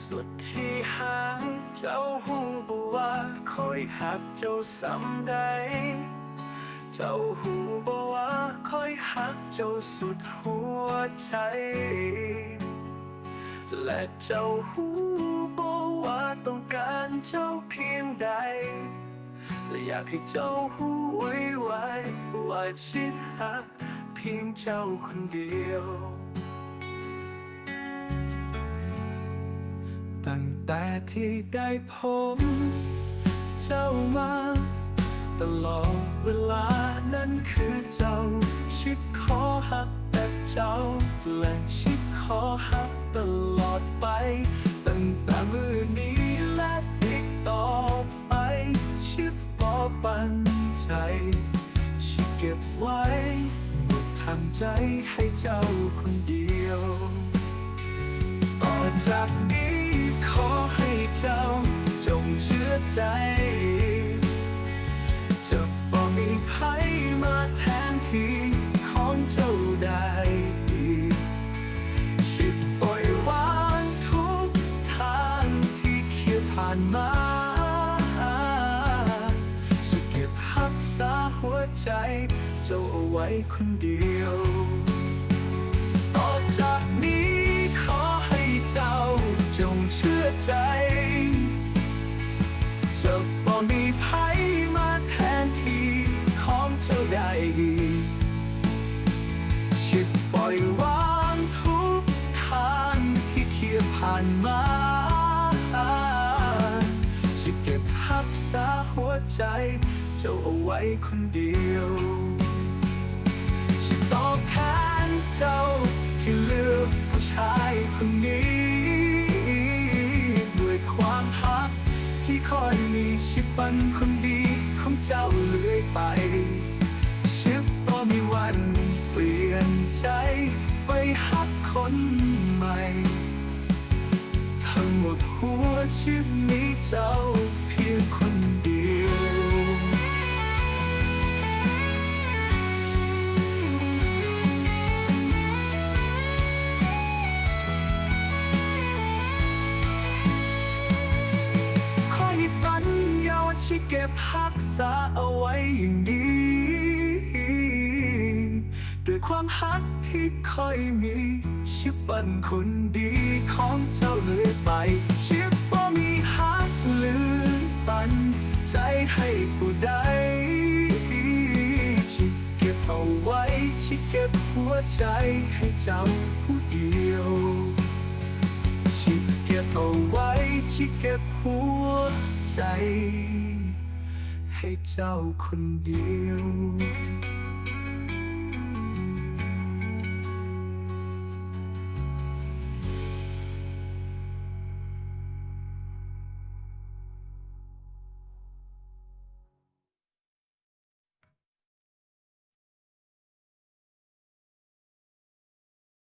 สุดที่หางเจ้าหูบ่ว่าคอยหักเจ้าสำใด เจ้าหูบ่ว่าคอยหักเจ้าสุดหัวใจ และเจ้าหูบ่ว่าต้องการเจ้าเพียงใด และอยากให้เจ้าหูไว้ไว้ว่าฉันหักเพียงเจ้าคนเดียว ตั้งแต่ที่ได้พบเจ้ามา ตลอดเวลานั้นคือเจ้า ชิดขอหักแต่เจ้าและชิดขอหักตลอดไป ตั้งแต่มือนี้และอีกต่อไป ชิดบอปันใจ ชิดเก็บไว้หมดทางใจให้เจ้าคนเดียว ต่อจากนี้ เจ้า จงเชื่อใจ จะบ่มีใครมาแทนที่ของเจ้าได้อีกชิดปล่อยวางทุกทางที่เคียดผ่านมาจะเก็บรักษาหัวใจ เจ้าเอาไว้คนเดียว ต่อจากนี้ขอให้เจ้าจงเชื่อใจานมา จะเก็บรักษาหัวใจ เจ้าเอาไว้คนเดียวฉันตอบแทนเจ้าที่เลือกผู้ชายคนนี้ ด้วยความหักที่คอยมีชิปันคนดีของเจ้าเลื่อยไป ชิปก็มีวันเปลี่ยนใจไปหักคนใหม่ หมดหัวชีวิตนี้เจ้าเพียงคนเดียวขอให้สัญญาว่าจะเก็บรักษาเอาไว้อย่างดี ความฮักที่คอยมีชิบปันคนดีของเจ้าเลยไป ชิบบ่มีฮักหรือปัน ใจให้ผู้ใดชิบเก็บเอาไว้ชิบเก็บหัวใจให้เจ้าผู้เดียว ชิบเก็บเอาไว้ชิบเก็บหัวใจ ให้เจ้าคนเดียว